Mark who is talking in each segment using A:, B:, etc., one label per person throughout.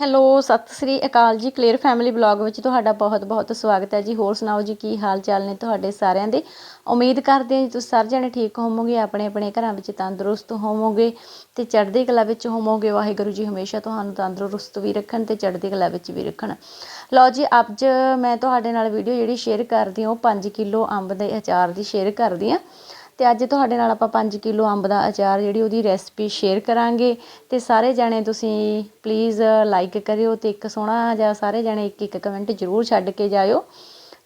A: Hello, ਸਤਿ ਸ੍ਰੀ ਅਕਾਲ ਜੀ ਕਲੀਅਰ ਫੈਮਿਲੀ ਬਲੌਗ ਵਿੱਚ ਤੁਹਾਡਾ ਬਹੁਤ-ਬਹੁਤ ਸਵਾਗਤ ਹੈ ਜੀ। ਹੋਰ ਸੁਣਾਓ ਜੀ, ਕੀ ਹਾਲ ਚਾਲ ਨੇ ਤੁਹਾਡੇ ਸਾਰਿਆਂ ਦੇ? ਉਮੀਦ ਕਰਦੇ ਹਾਂ ਜੀ, ਤੁਸੀਂ ਸਾਰੇ ਜਣੇ ਠੀਕ ਹੋਵੋਗੇ ਆਪਣੇ ਆਪਣੇ ਘਰਾਂ ਵਿੱਚ ਤੰਦਰੁਸਤ ਹੋਵੋਗੇ ਤੇ ਚੜ੍ਹਦੀ ਕਲਾ ਵਿੱਚ ਹੋਵੋਗੇ। ਵਾਹਿਗੁਰੂ ਜੀ ਹਮੇਸ਼ਾ ਤੁਹਾਨੂੰ ਤੰਦਰੁਸਤ ਵੀ ਰੱਖਣ ਤੇ ਚੜ੍ਹਦੀ ਕਲਾ ਵਿੱਚ ਵੀ ਰੱਖਣ। ਲਓ ਜੀ, ਅੱਜ ਮੈਂ ਤੁਹਾਡੇ ਨਾਲ ਵੀਡੀਓ ਜਿਹੜੀ ਸ਼ੇਅਰ ਕਰਦੀ ਹਾਂ, ਉਹ 5 ਕਿਲੋ ਅੰਬ ਦੇ ਅਚਾਰ ਦੀ ਸ਼ੇਅਰ ਕਰਦੀ ਹਾਂ। ਅਤੇ ਅੱਜ ਤੁਹਾਡੇ ਨਾਲ ਆਪਾਂ ਪੰਜ ਕਿਲੋ ਅੰਬ ਦਾ ਅਚਾਰ ਜਿਹੜੀ ਉਹਦੀ ਰੈਸਪੀ ਸ਼ੇਅਰ ਕਰਾਂਗੇ। ਅਤੇ ਸਾਰੇ ਜਾਣੇ ਤੁਸੀਂ ਪਲੀਜ਼ ਲਾਈਕ ਕਰਿਓ ਅਤੇ ਇੱਕ ਸੋਹਣਾ ਜਿਹਾ ਸਾਰੇ ਜਣੇ ਇੱਕ ਇੱਕ ਕਮੈਂਟ ਜ਼ਰੂਰ ਛੱਡ ਕੇ ਜਾਇਓ।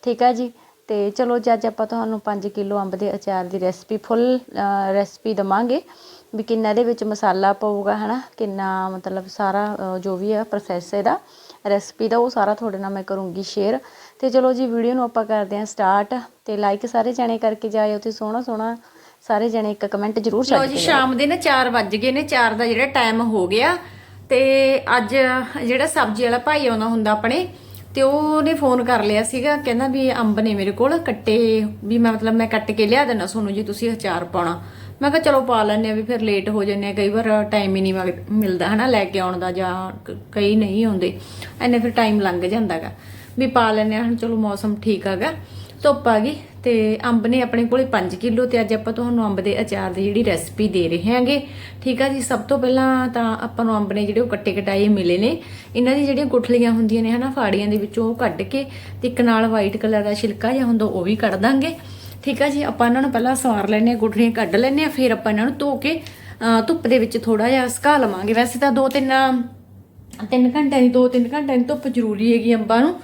A: ਠੀਕ ਆ ਜੀ? ਅਤੇ ਚਲੋ ਜੀ, ਅੱਜ ਆਪਾਂ ਤੁਹਾਨੂੰ 5 ਕਿਲੋ ਅੰਬ ਦੇ ਅਚਾਰ ਦੀ ਰੈਸਪੀ ਫੁੱਲ ਰੈਸਪੀ ਦਵਾਂਗੇ। ਵੀ ਕਿੰਨਾ ਇਹਦੇ ਵਿੱਚ ਮਸਾਲਾ ਪਊਗਾ, ਹਨਾ? ਕਿੰਨਾ ਮਤਲਬ ਸਾਰਾ ਜੋ ਵੀ ਹੈ ਪ੍ਰੋਸੈਸ ਇਹਦਾ ਰੈਸਪੀ ਦਾ, ਉਹ ਸਾਰਾ ਤੁਹਾਡੇ ਨਾਲ ਮੈਂ ਕਰੂੰਗੀ ਸ਼ੇਅਰ ਤੇ ਚਲੋ ਜੀ ਵੀਡੀਓ ਨੂੰ ਆਪਾਂ ਕਰਦੇ ਹਾਂ ਸਟਾਰਟ ਤੇ ਲਾਈਕ ਸਾਰੇ ਜਣੇ ਕਰਕੇ ਜਾਇਓ ਤੇ ਸੋਹਣਾ ਸੋਹਣਾ ਸਾਰੇ ਜਣੇ ਇੱਕ ਕਮੈਂਟ ਜ਼ਰੂਰ ਛੱਡ
B: ਜੀ
A: ਕੇ
B: ਸ਼ਾਮ ਦੇ ਨਾ 4 ਵੱਜ ਗਏ ਨੇ 4 ਦਾ ਜਿਹੜਾ ਟਾਈਮ ਹੋ ਗਿਆ ਤੇ ਅੱਜ ਜਿਹੜਾ ਸਬਜ਼ੀ ਵਾਲਾ ਭਾਈ ਆਉਂਦਾ ਹੁੰਦਾ ਆਪਣੇ ਤੇ ਉਹਨੇ ਫੋਨ ਕਰ ਲਿਆ ਸੀਗਾ ਕਹਿੰਦਾ ਵੀ ਅੰਬ ਨੇ ਮੇਰੇ ਕੋਲ ਕੱਟੇ ਵੀ ਮੈਂ ਮਤਲਬ ਮੈਂ ਕੱਟ ਕੇ ਲਿਆ ਦੇਣਾ ਤੁਹਾਨੂੰ ਜੇ ਤੁਸੀਂ ਅਚਾਰ ਪਾਉਣਾ। ਮੈਂ ਕਿਹਾ ਚਲੋ ਪਾ ਲੈਣੇ ਆ ਵੀ ਫਿਰ ਲੇਟ ਹੋ ਜੰਨੇ ਆ ਕਈ ਵਾਰ ਟਾਈਮ ਹੀ ਨਹੀਂ ਮਿਲਦਾ ਹਨਾ ਲੈ ਕੇ ਆਉਣ ਦਾ ਜਾਂ ਕਈ ਨਹੀਂ ਆਉਂਦੇ ਐਨੇ ਫਿਰ ਟਾਈਮ ਲੰਘ ਜਾਂਦਾਗਾ ਵੀ ਪਾ ਲੈਣੇ ਆ ਹੁਣ ਚਲੋ ਮੌਸਮ ਠੀਕ ਆਗਾ ਧੁੱਪ ਆ ਗਈ ਤੇ ਅੰਬ ਨੇ ਆਪਣੇ ਕੋਲੇ 5 ਕਿਲੋ ਤੇ ਅੱਜ ਆਪਾਂ ਤੁਹਾਨੂੰ ਅੰਬ ਦੇ ਅਚਾਰ ਦੀ ਜਿਹੜੀ ਰੈਸਪੀ ਦੇ ਰਹੇ ਹਾਂਗੇ। ਠੀਕ ਆ ਜੀ, ਸਭ ਤੋਂ ਪਹਿਲਾਂ ਤਾਂ ਆਪਾਂ ਨੂੰ ਅੰਬ ਨੇ ਜਿਹੜੇ ਉਹ ਕੱਟੇ ਕਟਾਏ ਮਿਲੇ ਨੇ। ਇਹਨਾਂ ਦੀ ਜਿਹੜੀਆਂ ਗੁਠਲੀਆਂ ਹੁੰਦੀਆਂ ਨੇ ਹਨਾ, ਫਾੜੀਆਂ ਦੇ ਵਿੱਚੋਂ ਉਹ ਕੱਢ ਕੇ ਤੇ ਇੱਕ ਨਾਲ ਵਾਈਟ ਕਲਰ ਦਾ ਛਿਲਕਾ ਜਿਹਾ ਹੁੰਦਾ ਉਹ ਵੀ ਕੱਢ ਦਾਂਗੇ। ਠੀਕ ਆ ਜੀ, ਆਪਾਂ ਇਹਨਾਂ ਨੂੰ ਪਹਿਲਾਂ ਸਵਾਰ ਲੈਣੇ ਆ ਗੁਠਲੀਆਂ ਕੱਢ ਲੈਣੇ ਆ ਫਿਰ ਆਪਾਂ ਇਹਨਾਂ ਨੂੰ ਧੋ ਕੇ ਧੁੱਪ ਦੇ ਵਿੱਚ ਥੋੜਾ ਜਿਹਾ ਸੁਕਾ ਲਵਾਂਗੇ। ਵੈਸੇ ਤਾਂ ਦੋ ਤਿੰਨ ਤਿੰਨ ਘੰਟਿਆਂ ਦੀ, ਦੋ ਤਿੰਨ ਘੰਟਿਆਂ ਦੀ ਧੁੱਪ ਜ਼ਰੂਰੀ ਹੈਗੀ ਅੰਬਾਂ ਨੂੰ।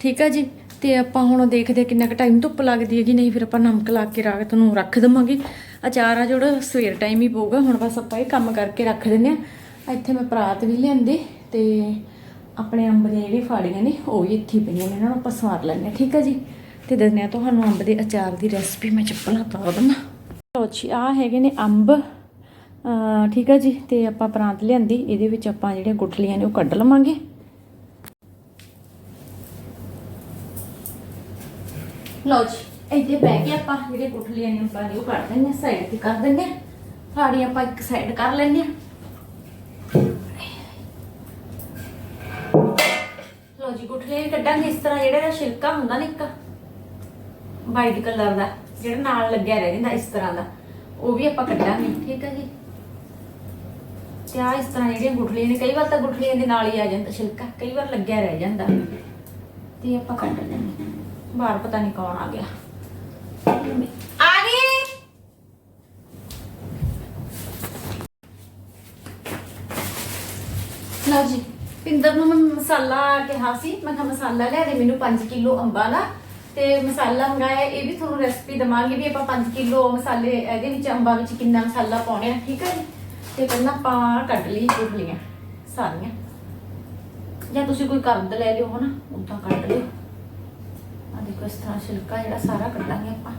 B: ਠੀਕ ਆ ਜੀ? ਤੇ ਆਪਾਂ ਹੁਣ ਦੇਖਦੇ ਹਾਂ ਕਿੰਨਾ ਕੁ ਟਾਈਮ ਧੁੱਪ ਲੱਗਦੀ ਹੈਗੀ, ਨਹੀਂ ਫਿਰ ਆਪਾਂ ਨਮਕ ਲਾ ਕੇ ਰਾਤ ਨੂੰ ਰੱਖ ਦਵਾਂਗੇ। ਅਚਾਰ ਆ ਜਿਹੜਾ ਸਵੇਰ ਟਾਈਮ ਹੀ ਪਊਗਾ, ਹੁਣ ਬਸ ਆਪਾਂ ਇਹ ਕੰਮ ਕਰਕੇ ਰੱਖ ਦਿੰਦੇ ਆ। ਇੱਥੇ ਮੈਂ ਪਰਾਤ ਵੀ ਲਿਆਂਦੀ ਤੇ ਆਪਣੇ ਅੰਬ ਦੀਆਂ ਜਿਹੜੀ ਫਾੜੀਆਂ ਨੇ, ਉਹ ਵੀ ਇੱਥੇ ਪਈਆਂ ਨੇ, ਇਹਨਾਂ ਨੂੰ ਆਪਾਂ ਸਵਾਰ ਲੈਂਦੇ ਹਾਂ ਠੀਕ ਆ ਜੀ? ਤੇ ਦੱਸਦੇ ਹਾਂ ਤੁਹਾਨੂੰ ਅੰਬ ਦੇ ਅਚਾਰ ਦੀ ਰੈਸਪੀ ਮੈਂ ਚੱਪਲਾਂ ਪਾ ਦਵਾਂ ਲਓ ਜੀ, ਆ ਹੈਗੇ ਨੇ ਅੰਬ ਠੀਕ ਆ ਜੀ, ਤੇ ਆਪਾਂ ਪਰਾਂਤ ਲਿਆਂਦੀ, ਇਹਦੇ ਵਿੱਚ ਆਪਾਂ ਜਿਹੜੀਆਂ ਗੁਟਲੀਆਂ ਨੇ ਉਹ ਕੱਢ ਲਵਾਂਗੇ। ਲਓ ਜੀ, ਇੱਥੇ ਬਹਿ ਕੇ ਆਪਾਂ ਜਿਹੜੇ ਗੁਠਲੀਆਂ ਨੇ ਆਪਾਂ ਉਹ ਕੱਢ ਦਿੰਦੇ ਸਾਈਡ ਤੇ ਕਰ ਦਿੰਦੇ ਫਾੜੀ ਆਪਾਂ ਇੱਕ ਸਾਈਡ ਕਰ ਲੈਂਦੇ ਆ ਲਓ ਜੀ ਗੁਠਲੀਆਂ ਕੱਢਾਂਗੇ, ਇਸ ਤਰ੍ਹਾਂ ਜਿਹੜਾ ਇਹਦਾ ਛਿਲਕਾ ਹੁੰਦਾ ਨਾ ਇੱਕ ਵਾਈਟ ਕਲਰ ਦਾ, ਜਿਹੜਾ ਨਾਲ ਲੱਗਿਆ ਰਹਿ ਜਾਂਦਾ ਇਸ ਤਰ੍ਹਾਂ ਦਾ, ਉਹ ਵੀ ਆਪਾਂ ਕੱਢਾਂਗੇ, ਠੀਕ ਹੈ ਜੀ? ਤੇ ਆ ਇਸ ਤਰ੍ਹਾਂ ਜਿਹੜੀਆਂ ਗੁਠਲੀਆਂ ਨੇ, ਕਈ ਵਾਰ ਤਾਂ ਗੁਠਲੀਆਂ ਦੇ ਨਾਲ ਹੀ ਆ ਜਾਂਦਾ ਛਿਲਕਾ, ਕਈ ਵਾਰ ਲੱਗਿਆ ਰਹਿ ਜਾਂਦਾ। ਤੇ ਆਪਾਂ ਕੱਢ ਲੈਂਦੇ ਬਾਹਰ ਪਤਾ ਨਹੀਂ ਕੌਣ ਆ ਗਿਆ। ਆ ਗਈ। ਲਓ ਜੀ, ਪਿੰਦਰ ਨੂੰ ਮੈਂ ਮਸਾਲਾ ਕਿਹਾ ਸੀ। ਮੈਂ ਕਿਹਾ ਮਸਾਲਾ ਲੈ ਦੇ, ਮੈਨੂੰ 5 ਕਿਲੋ ਅੰਬਾਂ ਦਾ ਤੇ ਮਸਾਲਾ ਮੰਗਾਇਆ, ਇਹ ਵੀ ਤੁਹਾਨੂੰ ਰੈਸਪੀ ਦਵਾਂਗੇ ਵੀ ਆਪਾਂ 5 ਕਿਲੋ ਮਸਾਲੇ, ਇਹਦੇ ਵਿੱਚ ਅੰਬਾਂ ਵਿੱਚ ਕਿੰਨਾ ਮਸਾਲਾ ਪਾਉਣਾ ਹੈ ਠੀਕ ਹੈ ਜੀ? ਤੇ ਪਹਿਲਾਂ ਆਪਾਂ ਕੱਢ ਲਈ ਗੁਠਲੀਆਂ ਸਾਰੀਆਂ। ਜਾਂ ਤੁਸੀਂ ਕੋਈ ਕਰਦ ਲੈ ਲਿਓ, ਹਨਾ? ਉਦਾਂ ਕੱਢ ਲਿਓ। ਇਸ ਤਰ੍ਹਾਂ ਛਿਲਕਾ ਜਿਹੜਾ ਸਾਰਾ ਕੱਢਾਂਗੇ ਆਪਾਂ।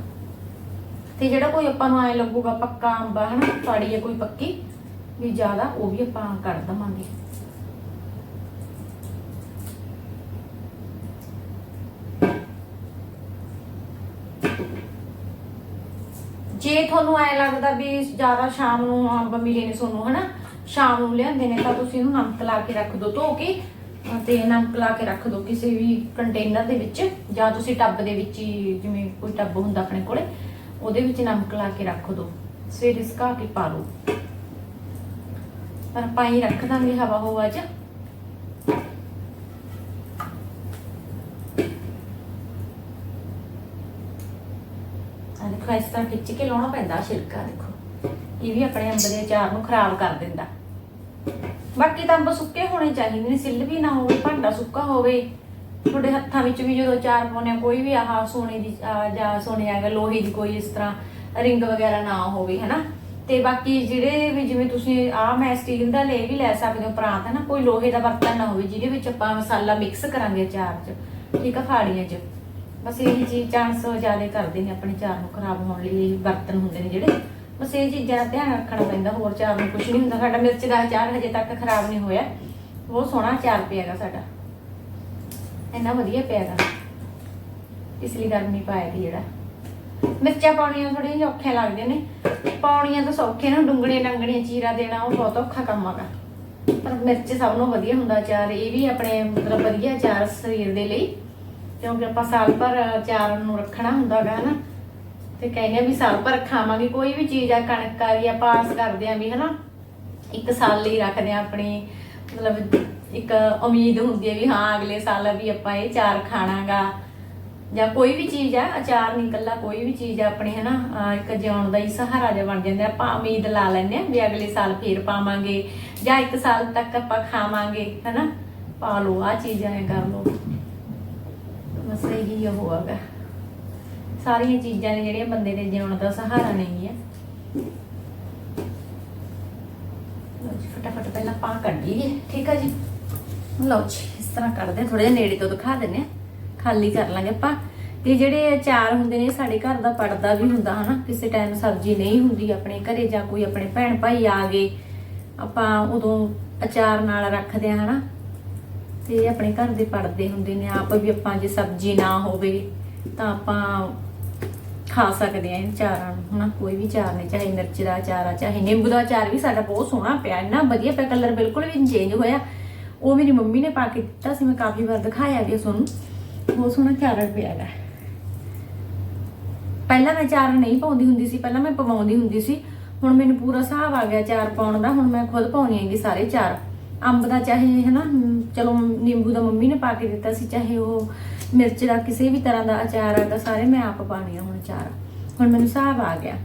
B: ਤੇ ਜਿਹੜਾ ਕੋਈ ਆਪਾਂ ਨੂੰ ਐ ਲੱਗੂਗਾ ਪੱਕਾ ਅੰਬਾ, ਹਨਾ ਫਾੜੀ ਹੈ ਕੋਈ ਪੱਕੀ, ਵੀ ਜ਼ਿਆਦਾ ਉਹ ਵੀ ਆਪਾਂ ਕੱਢ ਦਵਾਂਗੇ। ਜੇ ਤੁਹਾਨੂੰ ਐ ਲੱਗਦਾ ਵੀ ਜ਼ਿਆਦਾ ਸ਼ਾਮ ਨੂੰ ਅੰਬ ਮਿਲੇ ਨੇ ਤੁਹਾਨੂੰ, ਹਨਾ, ਸ਼ਾਮ ਨੂੰ ਲਿਆਂਦੇ ਨੇ, ਤਾਂ ਤੁਸੀਂ ਇਹਨੂੰ ਨਮਕ ਲਾ ਕੇ ਰੱਖ ਦਿਓ ਧੋ ਕੇ ਤੇ ਨਮਕ ਲਾ ਕੇ ਰੱਖ ਦਿਓ ਕਿਸੇ ਵੀ ਕੰਟੇਨਰ ਦੇ ਵਿੱਚ, ਜਾਂ ਤੁਸੀਂ ਟੱਬ ਦੇ ਵਿੱਚ ਹੀ ਜਿਵੇਂ ਕੋਈ ਟੱਬ ਹੁੰਦਾ ਆਪਣੇ ਕੋਲੇ, ਉਹਦੇ ਵਿੱਚ ਨਮਕ ਲਾ ਕੇ ਰੱਖ ਦਿਓ ਸਵੇਰੇ ਸੁਕਾ ਕੇ ਪਾ ਲਓ। ਪਰ ਪਾਈ ਰੱਖ ਦਾਂਗੇ ਹਵਾ ਹੋਵਾ ਚ। ਦੇਖੋ, ਇਸ ਤਰ੍ਹਾਂ ਖਿੱਚ ਕੇ ਲਾਉਣਾ ਪੈਂਦਾ ਛਿਲਕਾ ਦੇਖੋ। ਇਹ ਵੀ ਆਪਣੇ ਅੰਬ ਦੇ ਅਚਾਰ ਨੂੰ ਖਰਾਬ ਕਰ ਦਿੰਦਾ। ਬਾਕੀ ਤਾਂ ਅੰਬ ਸੁੱਕੇ ਹੋਣੇ ਚਾਹੀਦੇ ਨੇ, ਸਿੱਲ ਵੀ ਨਾ ਹੋਵੇ, ਭਾਂਡਾ ਸੁੱਕਾ ਹੋਵੇ। ਤੁਹਾਡੇ ਹੱਥਾਂ ਵਿੱਚ ਵੀ ਜਦੋਂ ਅਚਾਰ ਪਾਉਣੇ ਕੋਈ ਵੀ ਆਹ ਸੋਨੇ ਦੀ, ਆਹ ਜਾਂ ਸੋਨੇ ਆਗਾ ਲੋਹੇ ਦੀ ਕੋਈ ਇਸ ਤਰ੍ਹਾਂ ਰਿੰਗ ਵਗੈਰਾ ਨਾ ਹੋਵੇ, ਹਨਾ? ਤੇ ਬਾਕੀ ਜਿਹੜੇ ਵੀ ਜਿਵੇਂ ਤੁਸੀਂ ਆਹ ਮੈਂ ਸਟੀਲ ਦਾ ਲੈ ਵੀ ਲੈ ਸਕਦੇ ਹੋ ਪਰਾਤ ਹੈ ਨਾ ਕੋਈ ਲੋਹੇ ਦਾ ਬਰਤਨ ਨਾ ਹੋਵੇ, ਜਿਹਦੇ ਵਿੱਚ ਆਪਾਂ ਮਸਾਲਾ ਮਿਕਸ ਕਰਾਂਗੇ ਚਾਰ 'ਚ, ਠੀਕ ਆ, ਫਾੜੀਆਂ 'ਚ। ਬਸ ਇਹ ਚੀਜ਼ ਚਾਂਸ ਜ਼ਿਆਦਾ ਕਰਦੇ ਨੇ ਆਪਣੇ ਚਾਰ ਨੂੰ ਖਰਾਬ ਹੋਣ ਲਈ, ਇਹ ਬਰਤਨ ਹੁੰਦੇ ਨੇ ਜਿਹੜੇ। ਬਸ ਇਹ ਚੀਜ਼ਾਂ ਦਾ ਧਿਆਨ ਰੱਖਣਾ ਪੈਂਦਾ, ਹੋਰ ਚਾਰ ਨੂੰ ਕੁਝ ਨਹੀਂ ਹੁੰਦਾ। ਸਾਡਾ ਮਿਰਚ ਦਾ ਅਚਾਰ ਹਜੇ ਤੱਕ ਖਰਾਬ ਨਹੀਂ ਹੋਇਆ। ਬਹੁਤ ਸੋਹਣਾ ਅਚਾਰ ਪਿਆਗਾ ਸਾਡਾ। ਇੰਨਾ ਵਧੀਆ ਪਿਆਗਾ ਇਸ ਲਈ ਗਰਮ ਨਹੀਂ ਪਾਇਆ ਦੀ ਜਿਹੜਾ। ਮਿਰਚਾਂ ਪਾਉਣੀਆਂ ਥੋੜੀਆਂ ਜਿਹੀਆਂ ਔਖੀਆਂ ਲੱਗਦੀਆਂ ਨੇ। ਪਾਉਣੀਆਂ ਤਾਂ ਸੌਖੇ ਨੇ ਡੁੰਗਣੀਆਂ ਡੰਗਣੀਆਂ ਚੀਰਾ ਦੇਣਾ, ਉਹ ਬਹੁਤ ਔਖਾ ਕੰਮ ਹੈਗਾ ਪਰ ਮਿਰਚ ਸਭ ਨੂੰ ਵਧੀਆ ਹੁੰਦਾ ਚਾਰ ਇਹ ਵੀ ਆਪਣੇ ਮਤਲਬ ਵਧੀਆ ਚਾਰ ਸਰੀਰ ਦੇ ਲਈ। ਕਿਉਂਕਿ ਆਪਾਂ ਸਾਲ ਭਰ ਅਚਾਰ ਨੂੰ ਰੱਖਣਾ ਹੁੰਦਾਗਾ ਹਨਾ। ਤੇ ਕਹਿੰਦੇ ਵੀ ਸਾਲ ਭਰ ਖਾਵਾਂਗੇ, ਕੋਈ ਵੀ ਚੀਜ਼ ਆ, ਕਣਕ ਆ ਜਾਂ ਪਾਸ ਕਰਦੇ ਆ ਵੀ ਹਨਾ, ਇੱਕ ਸਾਲ ਲਈ ਰੱਖਦੇ ਆ ਆਪਣੀ, ਮਤਲਬ ਇੱਕ ਉਮੀਦ ਹੁੰਦੀ ਹੈ ਵੀ ਹਾਂ, ਅਗਲੇ ਸਾਲ ਵੀ ਆਪਾਂ ਇਹ ਅਚਾਰ ਖਾਣਾਗਾ। ਜਾਂ ਕੋਈ ਵੀ ਚੀਜ਼ ਆ, ਅਚਾਰ ਨਹੀਂ ਇਕੱਲਾ, ਕੋਈ ਵੀ ਚੀਜ਼ ਆ ਆਪਣੀ ਹਨਾ ਇੱਕ ਜਿਉਣ ਦਾ ਹੀ ਸਹਾਰਾ ਜਿਹਾ ਬਣ ਜਾਂਦਾ, ਆਪਾਂ ਉਮੀਦ ਲਾ ਲੈਂਦੇ ਆ ਵੀ ਅਗਲੇ ਸਾਲ ਫੇਰ ਪਾਵਾਂਗੇ, ਜਾਂ ਇੱਕ ਸਾਲ ਤੱਕ ਆਪਾਂ ਖਾਵਾਂਗੇ, ਹਨਾ। ਪਾ ਲਓ ਆ ਚੀਜ਼ਾਂ ਐ ਕਰ ਲਓ। ਬਸ ਇਹੀ ਉਹ ਹੈਗਾ। ਸਾਰੀਆਂ ਚੀਜ਼ਾਂ ਨੇ ਜਿਹੜੀਆਂ ਬੰਦੇ ਦੇ ਜਿਉਣ ਦਾ ਸਹਾਰਾ ਨਹੀਂ ਹੈ ਲਓ ਜੀ, ਫਟਾਫਟ ਪਹਿਲਾਂ ਪਾ ਕੱਢੀਏ। ਠੀਕ ਆ ਜੀ? ਲਓ ਜੀ, ਇਸ ਤਰ੍ਹਾਂ ਕੱਢਦੇ ਥੋੜੇ ਜਿਹਾ ਨੇੜੇ ਤੋਂ ਦਿਖਾ ਦਿੰਨੇ ਆ। ਖਾਲੀ ਕਰ ਲਾਂਗੇ ਆਪਾਂ। ਤੇ ਜਿਹੜੇ ਅਚਾਰ ਹੁੰਦੇ ਨੇ ਸਾਡੇ ਘਰ ਦਾ ਪੜਦਾ ਵੀ ਹੁੰਦਾ, ਹਨਾ? ਕਿਸੇ ਟਾਈਮ ਸਬਜ਼ੀ ਨਹੀਂ ਹੁੰਦੀ ਆਪਣੇ ਘਰੇ ਜਾਂ ਕੋਈ ਆਪਣੇ ਭੈਣ ਭਾਈ ਆ ਗਏ, ਆਪਾਂ ਉਦੋਂ ਅਚਾਰ ਨਾਲ ਰੱਖਦੇ ਆ, ਹਨਾ? ਤੇ ਆਪਣੇ ਘਰ ਦੇ ਪੜਦੇ ਹੁੰਦੇ ਨੇ, ਆਪ ਵੀ ਆਪਾਂ ਜੇ ਸਬਜ਼ੀ ਨਾ ਹੋਵੇ, ਤਾਂ ਆਪਾਂ ਖਾ ਸਕਦੇ ਆ ਇਹ ਚਾਰਾਂ ਨੂੰ, ਹਨਾ? ਕੋਈ ਵੀ ਚਾਰ ਨੇ, ਚਾਹੇ ਮਿਰਚ ਦਾ ਅਚਾਰ ਆ, ਚਾਹੇ ਨਿੰਬੂ ਦਾ ਅਚਾਰ ਵੀ ਸਾਡਾ ਬਹੁਤ ਸੋਹਣਾ ਪਿਆ, ਇੰਨਾ ਵਧੀਆ ਪਿਆ ਕਲਰ ਬਿਲਕੁਲ ਵੀ ਚੇਂਜ ਹੋਇਆ। ਉਹ ਮੇਰੀ ਮੰਮੀ ਨੇ ਪਾ ਕੇ ਦਿੱਤਾ ਸੀ, ਮੈਂ ਕਾਫੀ ਵਾਰ ਦਿਖਾਇਆ ਵੀ ਤੁਹਾਨੂੰ। ਬਹੁਤ ਸੋਹਣਾ ਚਾਰ ਪਿਆ ਗਾ ਪਹਿਲਾਂ ਮੈਂ ਚਾਰ ਨਹੀਂ ਪਾਉਂਦੀ ਹੁੰਦੀ ਸੀ, ਪਹਿਲਾਂ ਮੈਂ ਪਵਾਉਂਦੀ ਹੁੰਦੀ ਸੀ। ਹੁਣ ਮੈਨੂੰ ਪੂਰਾ ਹਿਸਾਬ ਆ ਗਿਆ ਚਾਰ ਪਾਉਣ ਦਾ, ਹੁਣ ਮੈਂ ਖੁਦ ਪਾਉਣੀ ਹੈਗੀ ਸਾਰੇ ਚਾਰ। ਅੰਬ ਦਾ ਚਾਹੇ, ਹਨਾ? ਚਲੋ, ਨਿੰਬੂ ਦਾ ਮੰਮੀ ਨੇ ਪਾ ਕੇ ਦਿੱਤਾ ਸੀ, ਚਾਹੇ ਉਹ ਮਿਰਚ ਦਾ ਕਿਸੇ ਵੀ ਤਰ੍ਹਾਂ ਦਾ ਅਚਾਰ ਆਗਾ ਸਾਰੇ ਮੈਂ ਆਪ ਪਾਉਣੀ ਆ ਹੁਣ ਚਾਰ। ਹੁਣ ਮੈਨੂੰ ਹਿਸਾਬ ਆ ਗਿਆ।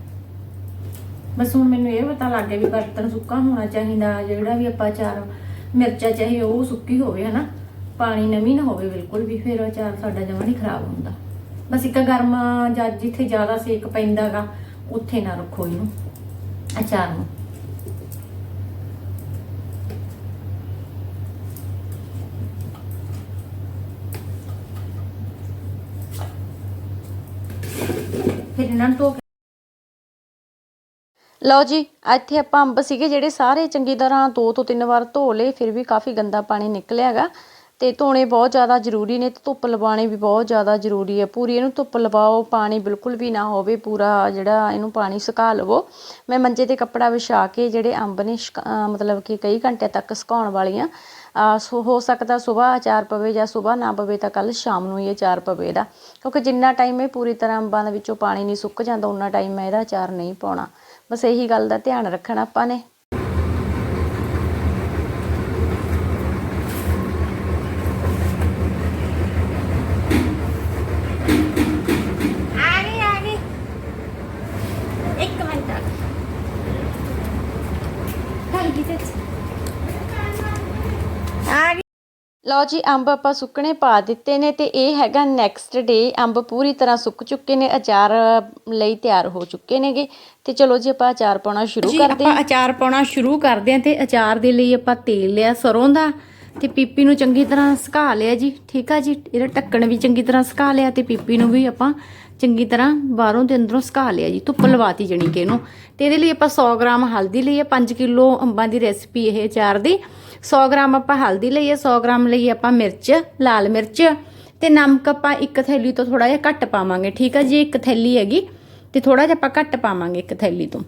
B: ਬਸ ਹੁਣ ਮੈਨੂੰ ਇਹ ਪਤਾ ਲੱਗ ਗਿਆ ਵੀ ਬਰਤਨ ਸੁੱਕਾ ਹੋਣਾ ਚਾਹੀਦਾ, ਜਿਹੜਾ ਵੀ ਆਪਾਂ ਅਚਾਰ ਮਿਰਚਾ, ਚਾਹੇ ਉਹ ਸੁੱਕੀ ਹੋਵੇ, ਹਨਾ? ਪਾਣੀ ਨਵੀਂ ਨਾ ਹੋਵੇ ਬਿਲਕੁਲ ਵੀ, ਫਿਰ ਅਚਾਰ ਸਾਡਾ ਜਮਾਂ ਨਹੀਂ ਖਰਾਬ ਹੁੰਦਾ। ਬਸ ਇੱਕ ਗਰਮ ਜਾਂ ਜਿੱਥੇ ਜ਼ਿਆਦਾ ਸੇਕ ਪੈਂਦਾਗਾ, ਉੱਥੇ ਨਾ ਰੱਖੋ ਇਹਨੂੰ, ਅਚਾਰ ਨੂੰ। ਇਹਨਾਂ ਨੂੰ ਧੋ ਕੇ
A: ਲਓ ਜੀ, ਇੱਥੇ ਆਪਾਂ ਅੰਬ ਸੀਗੇ ਜਿਹੜੇ ਸਾਰੇ ਚੰਗੀ ਤਰ੍ਹਾਂ ਦੋ ਤੋਂ ਤਿੰਨ ਵਾਰ ਧੋ ਲਏ, ਫਿਰ ਵੀ ਕਾਫੀ ਗੰਦਾ ਪਾਣੀ ਨਿਕਲਿਆਗਾ ਤੇ ਧੋਣੇ ਬਹੁਤ ਜ਼ਿਆਦਾ ਜ਼ਰੂਰੀ ਨੇ ਤੇ ਧੁੱਪ ਲਵਾਉਣੇ ਵੀ ਬਹੁਤ ਜ਼ਿਆਦਾ ਜ਼ਰੂਰੀ ਹੈ। ਪੂਰੀ ਇਹਨੂੰ ਧੁੱਪ ਲਵਾਓ, ਪਾਣੀ ਬਿਲਕੁਲ ਵੀ ਨਾ ਹੋਵੇ, ਪੂਰਾ ਜਿਹੜਾ ਇਹਨੂੰ ਪਾਣੀ ਸੁਕਾ ਲਵੋ। ਮੈਂ ਮੰਜੇ ਤੇ ਕੱਪੜਾ ਵਿਛਾ ਕੇ ਜਿਹੜੇ ਅੰਬ ਨੇ ਮਤਲਬ ਕਿ ਕਈ ਘੰਟੇ ਤੱਕ ਸੁਕਾਉਣ ਵਾਲੀਆਂ ਅਹ ਸੋ ਹੋ ਸਕਦਾ ਸੁਬਾਹ ਅਚਾਰ ਪਵੇ ਜਾਂ ਸੁਬਾਹ ਨਾ ਪਵੇ ਤਾਂ ਕੱਲ੍ਹ ਸ਼ਾਮ ਨੂੰ ਹੀ ਅਚਾਰ ਪਵੇ ਇਹਦਾ। ਕਿਉਂਕਿ ਜਿੰਨਾ ਟਾਈਮ ਇਹ ਪੂਰੀ ਤਰ੍ਹਾਂ ਅੰਬਾਂ ਦੇ ਵਿੱਚੋਂ ਪਾਣੀ ਨਹੀਂ ਸੁੱਕ ਜਾਂਦਾ, ਉਨਾ ਟਾਈਮ ਮੈਂ ਇਹਦਾ ਅਚਾਰ ਨਹੀਂ ਪਾਉਣਾ। ਬਸ ਇਹੀ ਗੱਲ ਦਾ ਧਿਆਨ ਰੱਖਣਾ ਆਪਾਂ ਨੇ
B: ਆ ਗਈ ਆ ਗਈ ਇੱਕ ਮਿੰਟ ਹਾਂ ਜੀ ਤੇ ਆ ਗਈ
A: ਲਓ ਜੀ ਅੰਬ ਆਪਾਂ ਸੁੱਕਣੇ ਪਾ ਦਿੱਤੇ ਨੇ ਤੇ ਇਹ ਹੈਗਾ ਨੈਕਸਟ ਡੇ ਅੰਬ ਪੂਰੀ ਤਰ੍ਹਾਂ ਸੁੱਕ ਚੁੱਕੇ ਨੇ ਅਚਾਰ ਲਈ ਤਿਆਰ ਹੋ ਚੁੱਕੇ ਨੇਗੇ। ਤੇ ਚਲੋ ਜੀ ਆਪਾਂ ਅਚਾਰ ਪਾਉਣਾ ਸ਼ੁਰੂ ਕਰਦੇ
B: ਆਪਾਂ ਅਚਾਰ ਪਾਉਣਾ ਸ਼ੁਰੂ ਕਰਦੇ ਹਾਂ ਤੇ ਅਚਾਰ ਦੇ ਲਈ ਆਪਾਂ ਤੇਲ ਲਿਆ ਸਰੋਂ ਦਾ ਤੇ ਪੀਪੀ ਨੂੰ ਚੰਗੀ ਤਰ੍ਹਾਂ ਸੁਕਾ ਲਿਆ ਜੀ। ਠੀਕ ਆ ਜੀ ਇਹਦਾ ਢੱਕਣ ਵੀ ਚੰਗੀ ਤਰ੍ਹਾਂ ਸੁਕਾ ਲਿਆ ਤੇ ਪੀਪੀ ਨੂੰ ਵੀ ਆਪਾਂ ਚੰਗੀ ਤਰ੍ਹਾਂ ਬਾਹਰੋਂ ਤੇ ਅੰਦਰੋਂ ਸੁਕਾ ਲਿਆ ਜੀ ਧੁੱਪ ਲਵਾਤੀ ਜਣੀ ਕਿ ਇਹਨੂੰ। ਤੇ ਇਹਦੇ ਲਈ ਆਪਾਂ 100 ਗ੍ਰਾਮ ਹਲਦੀ ਲਈ ਹੈ 5 ਕਿਲੋ ਅੰਬਾਂ ਦੀ ਰੈਸਪੀ ਇਹ ਅਚਾਰ ਦੀ। 100 ਗ੍ਰਾਮ ਆਪਾਂ ਹਲਦੀ ਲਈ ਹੈ 100 ਗ੍ਰਾਮ ਲਈ ਆਪਾਂ ਮਿਰਚ ਲਾਲ ਮਿਰਚ ਤੇ ਨਮਕ ਆਪਾਂ ਇੱਕ ਥੈਲੀ ਤੋਂ ਥੋੜਾ ਜਿਹਾ ਘੱਟ ਪਾਵਾਂਗੇ ਠੀਕ ਆ ਜੀ? ਇੱਕ ਥੈਲੀ ਹੈਗੀ ਤੇ ਥੋੜਾ ਜਿਹਾ ਆਪਾਂ ਘੱਟ ਪਾਵਾਂਗੇ ਇੱਕ ਥੈਲੀ ਤੋਂ।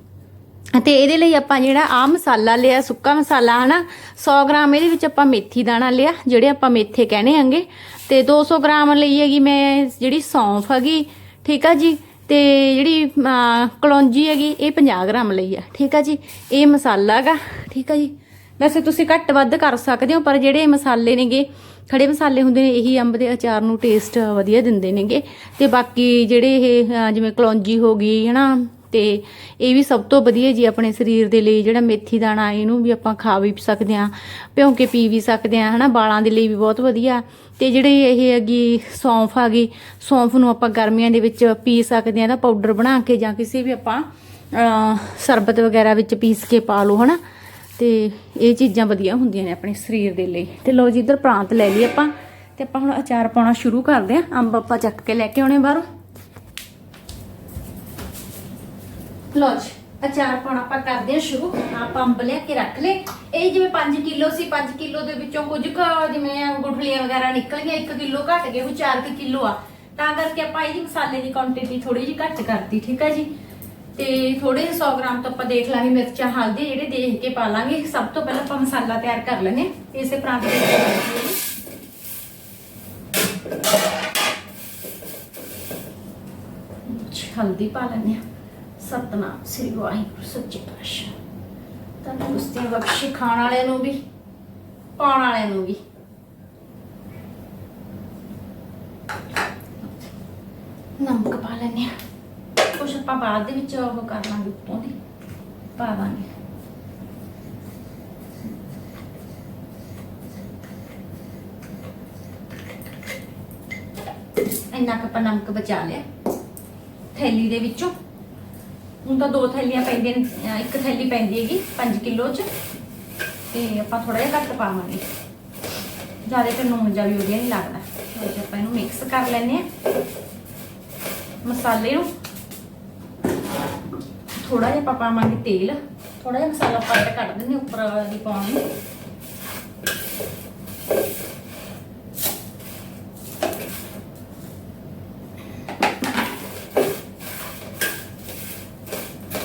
B: ਤੇ ਇਹਦੇ ਲਈ ਆਪਾਂ ਜਿਹੜਾ ਆ ਮਸਾਲਾ ਲਿਆ ਸੁੱਕਾ ਮਸਾਲਾ ਹਨਾ? 100 ਗ੍ਰਾਮ ਇਹਦੇ ਵਿੱਚ ਆਪਾਂ ਮੇਥੀ ਦਾਣਾ ਲਿਆ ਜਿਹੜੇ ਆਪਾਂ ਮੇਥੇ ਕਹਿੰਦੇ ਆਂਗੇ ਤੇ 200 ਗ੍ਰਾਮ ਲਈ ਹੈਗੀ ਮੈਂ ਜਿਹੜੀ ਸੌਂਫ ਹੈਗੀ ਠੀਕ ਆ ਜੀ? ਤੇ ਜਿਹੜੀ ਅਮ, ਕਲੌਂਜੀ ਹੈਗੀ ਇਹ 50 ਗ੍ਰਾਮ ਲਈ ਆ ਠੀਕ ਆ ਜੀ? ਇਹ ਮਸਾਲਾ ਹੈਗਾ ਠੀਕ ਆ ਜੀ? ਵੈਸੇ ਤੁਸੀਂ ਘੱਟ ਵੱਧ ਕਰ ਸਕਦੇ ਹੋ, ਪਰ ਜਿਹੜੇ ਮਸਾਲੇ ਨੇਗੇ, ਖੜੇ ਮਸਾਲੇ ਹੁੰਦੇ ਨੇ, ਇਹੀ ਅੰਬ ਦੇ ਅਚਾਰ ਨੂੰ ਟੇਸਟ ਵਧੀਆ ਦਿੰਦੇ ਨੇਗੇ। ਤੇ ਬਾਕੀ ਜਿਹੜੇ ਇਹ ਜਿਵੇਂ ਕਲੌਂਜੀ ਹੋ ਗਈ, ਹਨਾ, ਤੇ ਇਹ ਵੀ ਸਭ ਤੋਂ ਵਧੀਆ ਜੀ ਆਪਣੇ ਸਰੀਰ ਦੇ ਲਈ, ਜਿਹੜਾ ਮੇਥੀ ਦਾਣਾ, ਇਹਨੂੰ ਵੀ ਆਪਾਂ ਖਾ ਵੀ ਸਕਦੇ ਹਾਂ, ਭਿਉਂ ਕੇ ਪੀ ਵੀ ਸਕਦੇ ਹਾਂ, ਹਨਾ, ਵਾਲਾਂ ਦੇ ਲਈ ਵੀ ਬਹੁਤ ਵਧੀਆ। ਤੇ ਜਿਹੜੇ ਇਹ ਹੈਗੀ ਸੌਂਫ ਆ ਗਈ, ਸੌਂਫ ਨੂੰ ਆਪਾਂ ਗਰਮੀਆਂ ਦੇ ਵਿੱਚ ਪੀ ਸਕਦੇ ਹਾਂ ਇਹਦਾ ਪਾਊਡਰ ਬਣਾ ਕੇ ਜਾਂ ਕਿਸੇ ਵੀ ਆਪਾਂ ਸਰਬਤ ਵਗੈਰਾ ਵਿੱਚ ਪੀਸ ਕੇ ਪਾ ਲਓ, ਹਨਾ। ਤੇ ਇਹ ਚੀਜ਼ਾਂ ਵਧੀਆ ਹੁੰਦੀਆਂ ਨੇ ਆਪਣੇ ਸਰੀਰ ਦੇ ਲਈ। ਤੇ ਲੋ ਜੀ, ਇੱਧਰ ਪ੍ਰਾਂਤ ਲੈ ਲਈ ਆਪਾਂ। ਤੇ ਆਪਾਂ ਹੁਣ ਅਚਾਰ ਪਾਉਣਾ ਸ਼ੁਰੂ ਕਰਦੇ ਹਾਂ। ਅੰਬ ਆਪਾਂ ਚੱਕ ਕੇ ਲੈ ਕੇ ਆਉਣੇ ਬਾਹਰੋਂ। ਲਓ ਜੀ, ਅਚਾਰ ਪਾਉਣਾ ਆਪਾਂ ਕਰਦੇ ਹਾਂ ਸ਼ੁਰੂ। ਆਪਾਂ ਅੰਬ ਲਿਆ ਕੇ ਰੱਖ ਲਏ। ਇਹ ਜਿਵੇਂ 5 ਕਿਲੋ ਸੀ 5 ਕਿਲੋ ਦੇ ਵਿੱਚੋਂ ਕੁਝ ਕੁ ਜਿਵੇਂ ਗੁਠਲੀਆਂ ਵਗੈਰਾ ਨਿਕਲ ਗਈਆਂ 1 ਕਿਲੋ ਘਟ ਗਏ ਉਹ 4 ਕਿਲੋ ਆ। ਤਾਂ ਕਰਕੇ ਆਪਾਂ ਇਹਦੀ ਮਸਾਲੇ ਦੀ ਕੁਆਂਟੀਟੀ ਥੋੜੀ ਜਿਹੀ ਘੱਟ ਕਰਤੀ, ਠੀਕ ਹੈ ਜੀ? ਤੇ ਥੋੜੇ 100 ਗ੍ਰਾਮ ਤੋਂ ਆਪਾਂ ਦੇਖ ਲਾਂਗੇ ਮਿਰਚਾਂ, ਹਲਦੀ ਜਿਹੜੇ ਦੇਖ ਕੇ ਪਾ ਲਾਂਗੇ। ਸਭ ਤੋਂ ਪਹਿਲਾਂ ਆਪਾਂ ਮਸਾਲਾ ਤਿਆਰ ਕਰ ਲੈਣੇ ਇਸੇ ਪਰਾਂਠੇ ਦੇ ਵਿੱਚ ਹਲਦੀ ਪਾ ਲੈਂਦੇ ਹਾਂ। ਸਤਨਾਮ ਸ੍ਰੀ ਵਾਹਿਗੁਰੂ, ਸੱਚੇ ਪਾਤਸ਼ਾਹ। ਤੰਦਰੁਸਤੀ ਬਖਸ਼ੇ ਖਾਣ ਵਾਲਿਆਂ ਨੂੰ ਵੀ, ਪਾਉਣ ਵਾਲਿਆਂ ਨੂੰ ਵੀ। ਨਮਕ ਪਾ ਲੈਂਦੇ ਹਾਂ। ਆਪਾਂ ਬਾਅਦ ਦੇ ਵਿੱਚ ਉਹ ਕਰ ਲਾਂਗੇ ਉੱਤੋਂ ਦੀ ਪਾ ਦਾਂਗੇ ਇੰਨਾ ਕੁ ਆਪਾਂ ਨਮਕ ਬਚਾ ਲਿਆ। ਥੈਲੀ ਦੇ ਵਿੱਚੋਂ। ਹੁਣ ਤਾਂ ਦੋ ਥੈਲੀਆਂ ਪੈਂਦੀਆਂ ਨੇ ਇੱਕ ਥੈਲੀ ਪੈਂਦੀ ਹੈਗੀ 5 ਕਿਲੋ ਚ, ਤੇ ਆਪਾਂ ਥੋੜਾ ਜਿਹਾ ਘੱਟ ਪਾਵਾਂਗੇ। ਜ਼ਿਆਦਾ ਤੇ ਨੂਨ ਜਾ ਵੀ ਵਧੀਆ ਨਹੀਂ ਲੱਗਦਾ। ਲਓ ਆਪਾਂ ਇਹਨੂੰ ਮਿਕਸ ਕਰ ਲੈਂਦੇ ਆ ਮਸਾਲੇ ਨੂੰ ਥੋੜਾ ਜਿਹਾ ਆਪਾਂ ਪਾਵਾਂਗੇ ਤੇਲ ਥੋੜਾ ਜਿਹਾ ਮਸਾਲਾ ਪਾ ਕੇ ਕੱਢ ਦਿੰਦੇ ਉੱਪਰ ਦੀ ਪਾਉਣ ਨੂੰ।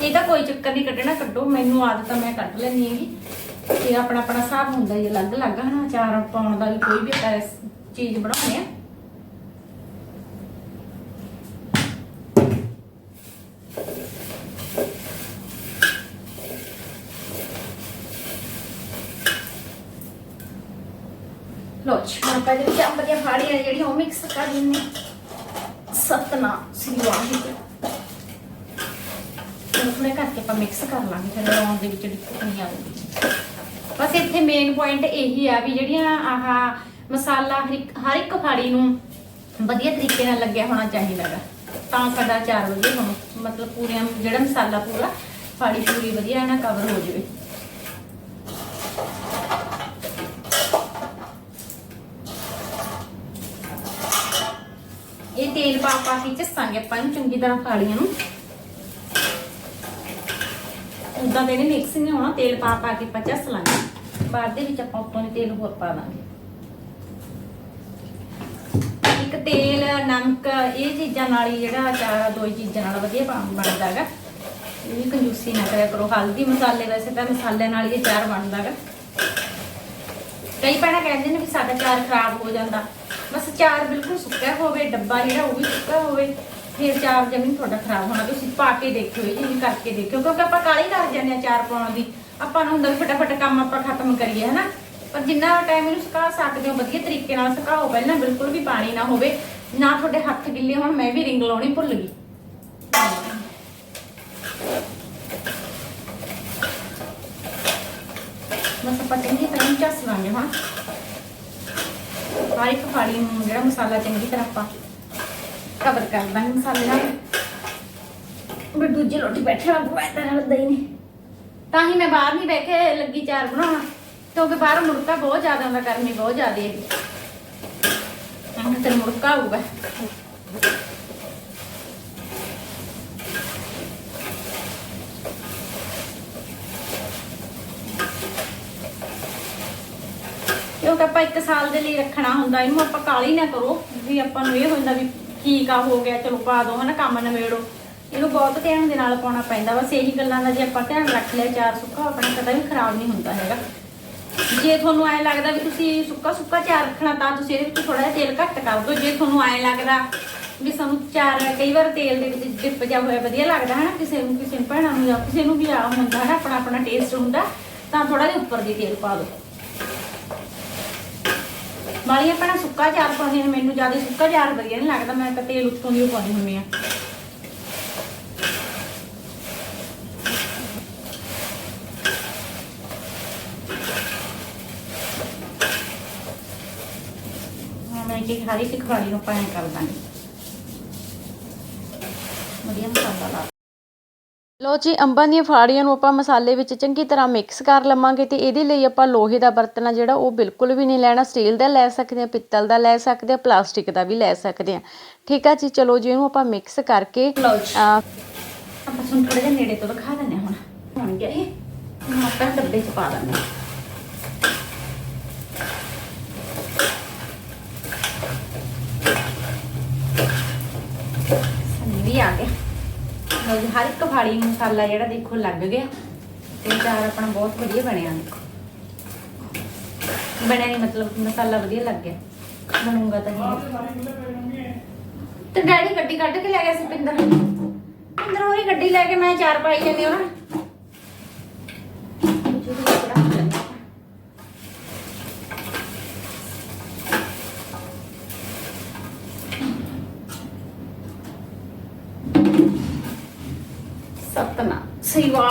B: ਇਹਦਾ ਕੋਈ ਚੱਕਰ ਨਹੀਂ, ਕੱਢਣਾ ਕੱਢੋ, ਮੈਨੂੰ ਆਦਤ ਆ, ਮੈਂ ਕੱਢ ਲੈਂਦੀ ਹੈਗੀ। ਤੇ ਆਪਣਾ ਆਪਣਾ ਹਿਸਾਬ ਹੁੰਦਾ ਹੀ ਅਲੱਗ ਅਲੱਗ ਹਨਾ, ਅਚਾਰ ਪਾਉਣ ਦਾ ਵੀ ਕੋਈ ਵੀ ਆਪਾਂ ਚੀਜ਼ ਬਣਾਉਣੇ ਆ ਲੋ ਜੀ ਹੁਣ ਆਪਾਂ ਇਹਦੇ ਵਿੱਚ ਅੰਬ ਦੀਆਂ ਫਾੜੀਆਂ ਨੇ ਜਿਹੜੀਆਂ ਉਹ ਸਤਨਾਮ, ਸ੍ਰੀ ਵਾਹਿਗੁਰੂ। ਥੋੜਾ ਕਰਕੇ ਆਪਾਂ ਮਿਕਸ ਕਰ ਲਾਂਗੇ, ਫਿਰ ਰੌਣ ਦੇ ਵਿੱਚ ਦਿੱਕਤ ਨਹੀਂ ਆਊਗੀ ਬਸ ਇੱਥੇ ਮੇਨ ਪੁਆਇੰਟ ਇਹੀ ਆ ਵੀ ਜਿਹੜੀਆਂ ਆਹ ਮਸਾਲਾ ਹਰ ਇੱਕ ਹਰ ਇੱਕ ਫਾੜੀ ਨੂੰ ਵਧੀਆ ਤਰੀਕੇ ਨਾਲ ਲੱਗਿਆ ਹੋਣਾ ਚਾਹੀਦਾ ਗਾ। ਤਾਂ ਸਾਡਾ ਅਚਾਰ ਵਜੇ ਹੁਣ ਮਤਲਬ ਪੂਰੀਆਂ ਜਿਹੜਾ ਮਸਾਲਾ ਪੂਰਾ ਫਾੜੀ ਪੂਰੀ ਵਧੀਆ ਨਾ ਕਵਰ ਹੋ ਜਾਵੇ ਇਹ ਤੇਲ ਪਾ ਪਾ ਕੇ ਝੱਸਾਂਗੇ ਆਪਾਂ ਇਹਨੂੰ, ਚੰਗੀ ਤਰ੍ਹਾਂ ਫਾੜੀਆਂ ਨੂੰ ਉਦਾਂ ਦੇ ਨੇ ਮਿਕਸ ਨਹੀਂ ਹੋਣਾ, ਤੇਲ ਪਾ ਪਾ ਕੇ ਆਪਾਂ ਝੱਸ ਲਾਂਗੇ। ਬਾਅਦ ਦੇ ਵਿੱਚ ਆਪਾਂ ਉੱਤੋਂ ਤੇਲ ਹੋਰ ਪਾ ਦਾਂਗੇ ਇੱਕ ਤੇਲ, ਨਮਕ, ਇਹ ਚੀਜ਼ਾਂ ਨਾਲ ਹੀ ਜਿਹੜਾ ਅਚਾਰ ਦੋ ਚੀਜ਼ਾਂ ਨਾਲ ਵਧੀਆ ਬਣਦਾ ਹੈਗਾ। ਇਹ ਵੀ ਕੰਜੂਸੀ ਨਾ ਕਰਿਆ ਕਰੋ। ਹਲਦੀ ਮਸਾਲੇ ਵੈਸੇ ਤਾਂ ਮਸਾਲੇ ਨਾਲ ਹੀ ਅਚਾਰ ਬਣਦਾ ਹੈਗਾ। ਕਈ ਭੈਣਾਂ ਕਹਿੰਦੇ ਨੇ ਵੀ ਸਾਡਾ ਚਾਰ ਖਰਾਬ ਹੋ ਜਾਂਦਾ। ਬਸ ਚਾਰ ਬਿਲਕੁਲ ਸੁੱਕਾ ਹੋਵੇ, ਡੱਬਾ ਜਿਹੜਾ ਉਹ ਵੀ ਸੁੱਕਾ ਹੋਵੇ, ਫਿਰ ਚਾਰ ਜਮੀਨ ਤੁਹਾਡਾ ਖਰਾਬ ਹੋਣਾ। ਤੁਸੀਂ ਪਾ ਕੇ ਦੇਖਿਓ ਜੀ ਕਰਕੇ ਦੇਖਿਓ, ਕਿਉਂਕਿ ਆਪਾਂ ਕਾਲੀ ਕਰ ਜਾਂਦੇ ਆ ਚਾਰ ਪਾਉਣ ਦੀ। ਆਪਾਂ ਨੂੰ ਹੁੰਦਾ ਫਟਾਫਟ ਕੰਮ ਆਪਾਂ ਖਤਮ ਕਰੀਏ, ਹਨਾ? ਪਰ ਜਿੰਨਾ ਟਾਈਮ ਇਹਨੂੰ ਸੁਕਾ ਸਕਦੇ ਹੋ, ਵਧੀਆ ਤਰੀਕੇ ਨਾਲ ਸੁਕਾਓ। ਪਹਿਲਾਂ ਬਿਲਕੁਲ ਵੀ ਪਾਣੀ ਨਾ ਹੋਵੇ, ਨਾ ਤੁਹਾਡੇ ਹੱਥ ਗਿੱਲੇ ਹੋਣ, ਮੈਂ ਵੀ ਰਿੰਗ ਲਾਉਣੀ ਭੁੱਲ ਗਈ। ਬਸ ਆਪਾਂ ਚੰਗੀ ਤਰ੍ਹਾਂ ਨੂੰ ਝੱਸ ਲਾਂਗੇ ਹੁਣ। ਹਰ ਇੱਕ ਫਾੜੀ ਨੂੰ ਜਿਹੜਾ ਮਸਾਲਾ ਚੰਗੀ ਤਰ੍ਹਾਂ ਆਪਾਂ ਕਵਰ ਕਰ ਦਾਂਗੇ ਮਸਾਲੇ ਨਾਲ। ਮੈਂ ਦੂਜੇ ਰੋਟੀ ਬੈਠੇ ਵਾਂਗੂ ਮੈਂ ਤਾਂ ਹੀ ਨਹੀਂ। ਤਾਂ ਹੀ ਮੈਂ ਬਾਹਰ ਨਹੀਂ ਬਹਿ ਕੇ ਲੱਗੀ ਚਾਰ ਬਣਾਉਣਾ, ਕਿਉਂਕਿ ਬਾਹਰ ਮੁੜਕਾ ਬਹੁਤ ਜ਼ਿਆਦਾ ਹੁੰਦਾ, ਗਰਮੀ ਬਹੁਤ ਜ਼ਿਆਦਾ ਹੈਗੀ ਹੁਣ ਮੁੜਕਾ ਹੋਊਗਾ ਕਿਉਂਕਿ ਆਪਾਂ ਇੱਕ ਸਾਲ ਦੇ ਲਈ ਰੱਖਣਾ ਹੁੰਦਾ, ਇਹਨੂੰ ਆਪਾਂ ਕਾਲੀ ਨਾ ਕਰੋ ਵੀ ਆਪਾਂ ਨੂੰ ਇਹ ਹੁੰਦਾ ਵੀ ਠੀਕ ਆ, ਹੋ ਗਿਆ, ਚਲੋ ਪਾ ਦੋ, ਹਨਾ, ਕੰਮ ਨਵੇੜੋ ਇਹਨੂੰ ਬਹੁਤ ਧਿਆਨ ਦੇ ਨਾਲ ਪਾਉਣਾ ਪੈਂਦਾ ਬਸ ਇਹੀ ਗੱਲਾਂ ਦਾ ਜੇ ਆਪਾਂ ਧਿਆਨ ਰੱਖ ਲਿਆ, ਚਾਰ ਸੁੱਕਾ ਆਪਣਾ ਕਦੇ ਵੀ ਖਰਾਬ ਨਹੀਂ ਹੁੰਦਾ ਹੈਗਾ। ਜੇ ਤੁਹਾਨੂੰ ਐ ਲੱਗਦਾ ਵੀ ਤੁਸੀਂ ਸੁੱਕਾ ਸੁੱਕਾ ਚਾਰ ਰੱਖਣਾ, ਤਾਂ ਤੁਸੀਂ ਇਹਦੇ ਵਿੱਚ ਥੋੜਾ ਜਿਹਾ ਤੇਲ ਘੱਟ ਕਰ ਦਿਓ। ਜੇ ਤੁਹਾਨੂੰ ਐ ਲੱਗਦਾ ਵੀ ਸਾਨੂੰ ਚਾਰ, ਕਈ ਵਾਰ ਤੇਲ ਦੇ ਵਿੱਚ ਡਿਪ ਜਾ ਹੋਇਆ, ਵਧੀਆ ਲੱਗਦਾ ਹੈ ਨਾ ਕਿਸੇ ਨੂੰ ਕਿਸੇ ਨੂੰ ਭੈਣਾਂ ਨੂੰ ਜਾਂ ਕਿਸੇ ਨੂੰ ਵੀ ਆ ਹੁੰਦਾ ਹੈ ਆਪਣਾ ਆਪਣਾ ਟੇਸਟ ਹੁੰਦਾ, ਤਾਂ ਥੋੜਾ ਜਿਹਾ ਉੱਪਰ ਦੀ ਤੇਲ ਪਾ ਦਿਓ। ਵਾਲੀਆਂ ਭੈਣਾਂ ਸੁੱਕਾ ਚਾਰ ਪਾਉਂਦੀਆਂ ਨੇ, ਮੈਨੂੰ ਜ਼ਿਆਦਾ ਸੁੱਕਾ ਚਾਰ ਵਧੀਆ ਨਹੀਂ ਲੱਗਦਾ, ਮੈਂ ਤਾਂ ਤੇਲ ਉੱਤੋਂ ਦੀ ਪਾਉਂਦੀ ਹੁੰਦੀ ਆ ਮੈਂ ਕਿ ਹਰੀ ਇੱਕ ਖਾਲੀ ਨੂੰ ਪਾਇਆ ਕਰ ਦਾਂਗੇ ਵਧੀਆ ਮਸਾਲਾ ਲਾ
A: ਲੋ ਜੀ ਅੰਬਾਂ ਦੀਆਂ ਫਾੜੀਆਂ ਨੂੰ ਆਪਾਂ ਮਸਾਲੇ ਵਿੱਚ ਚੰਗੀ ਤਰ੍ਹਾਂ ਮਿਕਸ ਕਰ ਲਵਾਂਗੇ ਤੇ ਇਹਦੇ ਲਈ ਆਪਾਂ ਲੋਹੇ ਦਾ ਬਰਤਨ ਆ ਜਿਹੜਾ ਉਹ ਬਿਲਕੁਲ ਵੀ ਨਹੀਂ ਲੈਣਾ। ਸਟੀਲ ਦਾ ਲੈ ਸਕਦੇ ਹਾਂ ਪਿੱਤਲ ਦਾ ਲੈ ਸਕਦੇ ਹਾਂ ਪਲਾਸਟਿਕ ਦਾ ਵੀ ਲੈ ਸਕਦੇ ਹਾਂ। ਠੀਕ ਆ ਜੀ ਚਲੋ ਜੀ ਇਹਨੂੰ ਆਪਾਂ ਮਿਕਸ ਕਰਕੇ
B: ਲਓ ਆਪਾਂ ਤੁਹਾਨੂੰ ਥੋੜਾ ਜਿਹਾ ਨੇੜੇ ਤੋਂ ਦਿਖਾ ਦਿੰਦੇ ਹੁਣ। ਹੁਣ ਗਿਆ ਇਹ। ਹੁਣ ਆਪਾਂ ਡੱਬੇ 'ਚ ਪਾ ਦਿੰਦੇ ਸੰਨੀ ਵੀ ਆ ਗਿਆ। ਲਓ ਜੀ, ਹਰ ਇੱਕ ਫਾੜੀ ਮਸਾਲਾ ਜਿਹੜਾ ਦੇਖੋ ਲੱਗ ਗਿਆ ਤੇ ਅਚਾਰ ਆਪਣਾ ਬਹੁਤ ਵਧੀਆ ਬਣਿਆ। ਦੇਖੋ ਬਣਿਆ ਨਹੀਂ ਮਤਲਬ ਮਸਾਲਾ ਵਧੀਆ ਲੱਗ ਗਿਆ। ਬਣੂਗਾ ਤਾਂ ਇਹ ਤੇ ਡੈਡੀ ਗੱਡੀ ਕੱਢ ਕੇ ਲੈ ਗਿਆ ਸੀ ਪਿੰਦਰ। ਪਿੰਦਰ ਹੋਰੀ ਗੱਡੀ ਲੈ ਕੇ ਮੈਂ ਚਾਰ ਪਾਈ ਜਾਂਦੀ ਉਹਨਾਂ ਸਤਨਾ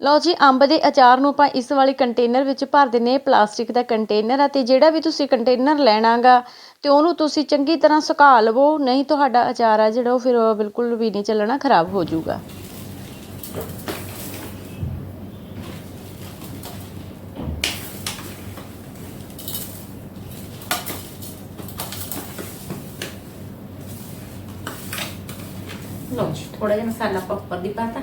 A: ਲਓ ਜੀ, ਅੰਬ ਦੇ ਅਚਾਰ ਨੂੰ ਆਪਾਂ ਇਸ ਵਾਲੇ ਕੰਟੇਨਰ ਵਿੱਚ ਭਰ ਦਿੰਨੇ ਪਲਾਸਟਿਕ ਦਾ ਕੰਟੇਨਰ ਆ ਤੇ ਜਿਹੜਾ ਵੀ ਤੁਸੀਂ ਕੰਟੇਨਰ ਲੈਣਾਗਾ ਤੇ ਉਹਨੂੰ ਤੁਸੀਂ ਚੰਗੀ ਤਰ੍ਹਾਂ ਸੁਕਾ ਲਵੋ, ਨਹੀਂ ਤੁਹਾਡਾ ਅਚਾਰ ਆ ਜਿਹੜਾ ਉਹ ਫਿਰ ਬਿਲਕੁਲ ਵੀ ਨਹੀਂ ਚੱਲਣਾ, ਖਰਾਬ ਹੋ ਜਾਊਗਾ।
B: ਲਓ ਜੀ ਥੋੜਾ ਜਿਹਾ ਮਸਾਲਾ ਆਪਾਂ ਉੱਪਰ ਦੀ ਪਾਤਾ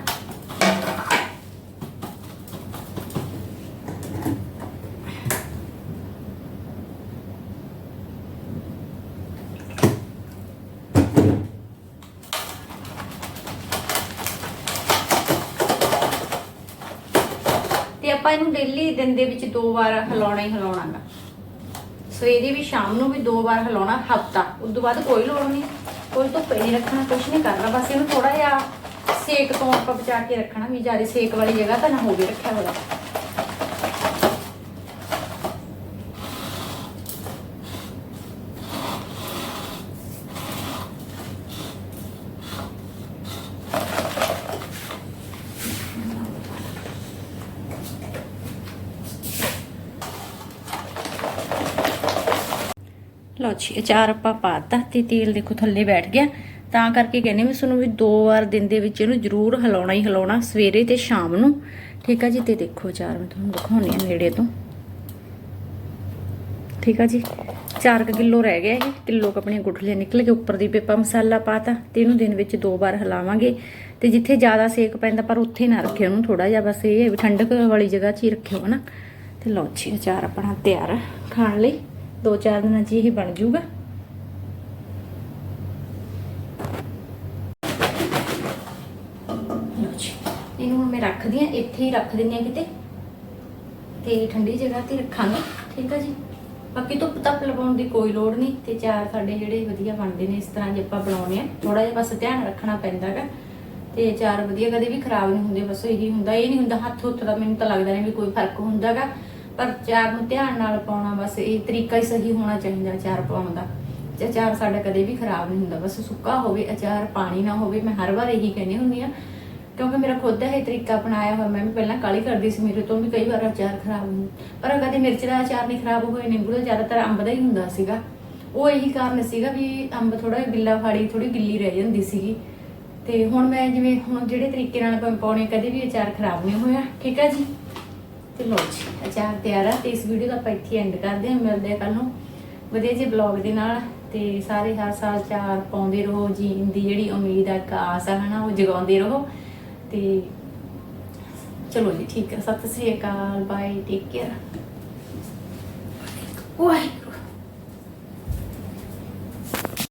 B: ਤੇ। ਆਪਾਂ ਇਹਨੂੰ ਡੇਲੀ ਦਿਨ ਦੇ ਵਿੱਚ ਦੋ ਵਾਰ ਹਿਲਾਉਣਾ ਹੀ ਹਿਲਾਉਣਾ ਗਾ। ਸਵੇਰੇ ਵੀ ਸ਼ਾਮ ਨੂੰ ਵੀ ਦੋ ਵਾਰ ਹਿਲਾਉਣਾ ਹਫਤਾ, ਉਸ ਤੋਂ ਬਾਅਦ ਕੋਈ ਲੋੜ ਨਹੀਂ। ਕੋਈ ਧੁੱਪੇ ਨਹੀਂ ਰੱਖਣਾ ਕੁਝ ਨਹੀਂ ਕਰਨਾ, ਬਸ ਇਹਨੂੰ ਥੋੜਾ ਜਿਹਾ ਸੇਕ ਤੋਂ ਆਪਾਂ ਬਚਾ ਕੇ ਰੱਖਣਾ ਵੀ ਜ਼ਿਆਦਾ ਸੇਕ ਵਾਲੀ ਜਗ੍ਹਾ ਤਾਂ ਨਾ ਹੋਵੇ, ਰੱਖਿਆ ਹੋਇਆ। ਅਚਾਰ ਆਪਾਂ ਪਾਤਾ ਤੇ ਤੇਲ ਦੇਖੋ ਥੱਲੇ ਬੈਠ ਗਿਆ। ਤਾਂ ਕਰਕੇ ਕਹਿੰਦੇ ਮੈਂ ਤੁਹਾਨੂੰ ਵੀ ਦੋ ਵਾਰ ਦਿਨ ਦੇ ਵਿੱਚ ਇਹਨੂੰ ਜ਼ਰੂਰ ਹਿਲਾਉਣਾ ਹੀ ਹਿਲਾਉਣਾ ਸਵੇਰੇ ਤੇ ਸ਼ਾਮ ਨੂੰ। ਠੀਕ ਆ ਜੀ, ਤੇ ਦੇਖੋ ਅਚਾਰ ਮੈਂ ਤੁਹਾਨੂੰ ਦਿਖਾਉਣੀ ਆ ਨੇੜੇ ਤੋਂ। ਠੀਕ ਆ ਜੀ 4 ਕਿਲੋ ਰਹਿ ਗਿਆ ਇਹ, ਕਿਲੋ ਕ ਆਪਣੀਆਂ ਗੁਠਲੀਆਂ ਨਿਕਲ ਕੇ ਉੱਪਰ ਦੀ ਪੇਪਾ ਮਸਾਲਾ ਪਾਤਾ ਤੇ ਇਹਨੂੰ ਦਿਨ ਵਿੱਚ ਦੋ ਵਾਰ ਹਿਲਾਵਾਂਗੇ। ਤੇ ਜਿੱਥੇ ਜ਼ਿਆਦਾ ਸੇਕ ਪੈਂਦਾ, ਪਰ ਉੱਥੇ ਨਾ ਰੱਖਿਓ ਉਹਨੂੰ ਥੋੜਾ ਜਿਹਾ, ਬਸ ਇਹ ਹੈ ਵੀ ਠੰਡਕ ਵਾਲੀ ਜਗ੍ਹਾ 'ਚ ਹੀ ਰੱਖਿਓ ਹਨਾ। ਤੇ ਲਓ ਜੀ ਅਚਾਰ ਆਪਣਾ ਤਿਆਰ ਖਾਣ ਲਈ। ਦੋ ਚਾਰ ਦਿਨਾਂ 'ਚ ਇਹ ਬਣ ਜਾਊਗਾ ਜੀ, ਇਹਨੂੰ ਹੁਣ ਮੈਂ ਰੱਖਦੀ ਆ ਇੱਥੇ ਹੀ ਰੱਖ ਦਿੰਦੀ ਆ ਕਿਤੇ। ਤੇ ਠੰਡੀ ਜਗ੍ਹਾ ਤੇ ਰੱਖਾਂਗੇ, ਠੀਕ ਆ ਜੀ? ਬਾਕੀ ਧੁੱਪ ਤੱਪ ਲਵਾਉਣ ਦੀ ਕੋਈ ਲੋੜ ਨਹੀਂ, ਤੇ ਚਾਰ ਸਾਡੇ ਜਿਹੜੇ ਵਧੀਆ ਬਣਦੇ ਨੇ, ਇਸ ਤਰ੍ਹਾਂ ਜੇ ਆਪਾਂ ਬਣਾਉਣੇ ਆ ਥੋੜਾ ਜਿਹਾ ਬਸ ਧਿਆਨ ਰੱਖਣਾ ਪੈਂਦਾਗਾ ਤੇ ਚਾਰ ਵਧੀਆ ਕਦੇ ਵੀ ਖਰਾਬ ਨਹੀਂ ਹੁੰਦੇ, ਬਸ ਇਹੀ ਹੁੰਦਾ, ਇਹ ਨਹੀਂ ਹੁੰਦਾ ਹੱਥ ਹੁੱਥ ਦਾ, ਮੈਨੂੰ ਤਾਂ ਲੱਗਦਾ ਨਹੀਂ ਵੀ ਕੋਈ ਫ਼ਰਕ ਹੁੰਦਾਗਾ ਪਰ ਚਾਰ ਨੂੰ ਧਿਆਨ ਨਾਲ ਪਾਉਣਾ ਬਸ, ਇਹ ਤਰੀਕਾ ਹੀ ਸਹੀ ਹੋਣਾ ਚਾਹੀਦਾ ਚਾਰ ਪਾਉਣ ਦਾ। ਤੇ ਅਚਾਰ ਸਾਡਾ ਕਦੇ ਵੀ ਖਰਾਬ ਨਹੀਂ ਹੁੰਦਾ, ਬਸ ਸੁੱਕਾ ਹੋਵੇ, ਅਚਾਰ ਪਾਣੀ ਨਾ ਹੋਵੇ, ਮੈਂ ਹਰ ਵਾਰ ਇਹੀ ਕਹਿੰਦੀ ਹੁੰਦੀ ਆ ਕਿਉਂਕਿ ਮੇਰਾ ਖੁਦ ਦਾ ਇਹ ਤਰੀਕਾ ਅਪਣਾਇਆ ਹੋਇਆ, ਮੈਂ ਵੀ ਪਹਿਲਾਂ ਕਾਲੀ ਕਰਦੀ ਸੀ ਮੇਰੇ ਤੋਂ ਵੀ ਕਈ ਵਾਰ ਅਚਾਰ ਖਰਾਬ ਹੁੰਦਾ ਪਰ ਕਦੇ ਮਿਰਚ ਦਾ ਅਚਾਰ ਨਹੀਂ ਖਰਾਬ ਹੋਇਆ ਨਿੰਬੂ ਦਾ ਜ਼ਿਆਦਾਤਰ ਅੰਬ ਦਾ ਹੀ ਹੁੰਦਾ ਸੀਗਾ। ਉਹ ਇਹੀ ਕਾਰਨ ਸੀਗਾ ਵੀ ਅੰਬ ਥੋੜਾ ਗਿੱਲਾ ਫਾੜੀ ਥੋੜੀ ਗਿੱਲੀ ਰਹਿ ਜਾਂਦੀ ਸੀਗੀ। ਤੇ ਹੁਣ ਮੈਂ ਜਿਵੇਂ, ਹੁਣ ਜਿਹੜੇ ਤਰੀਕੇ ਨਾਲ ਆਪਾਂ ਪਾਉਣੇ ਕਦੇ ਵੀ ਅਚਾਰ ਖਰਾਬ ਨਹੀਂ ਹੋਇਆ। ਠੀਕ ਹੈ ਜੀ? ਤੇ ਲੋ ਜੀ, ਅਚਾਰ ਤਿਆਰ ਆ ਤੇ ਇਸ ਵੀਡੀਓ ਦਾ ਆਪਾਂ ਇੱਥੇ ਐਂਡ ਕਰਦੇ ਹਾਂ। ਮਿਲਦੇ ਹਾਂ ਕੱਲ ਨੂੰ ਵਧੀਆ ਜਿਹੇ ਬਲੌਗ ਦੇ ਨਾਲ। ਤੇ ਸਾਰੇ ਹਰ ਸਾਲ ਚਾਰ ਪਾਉਂਦੇ ਰਹੋ ਜੀਣ ਦੀ ਜਿਹੜੀ ਉਮੀਦ ਆ, ਇੱਕ ਆਸ ਆ, ਹਨਾ, ਉਹ ਜਗਾਉਂਦੇ ਰਹੋ। ਤੇ ਚਲੋ ਜੀ, ਠੀਕ ਹੈ ਸਤਿ ਸ੍ਰੀ ਅਕਾਲ। Bye take care Waheguru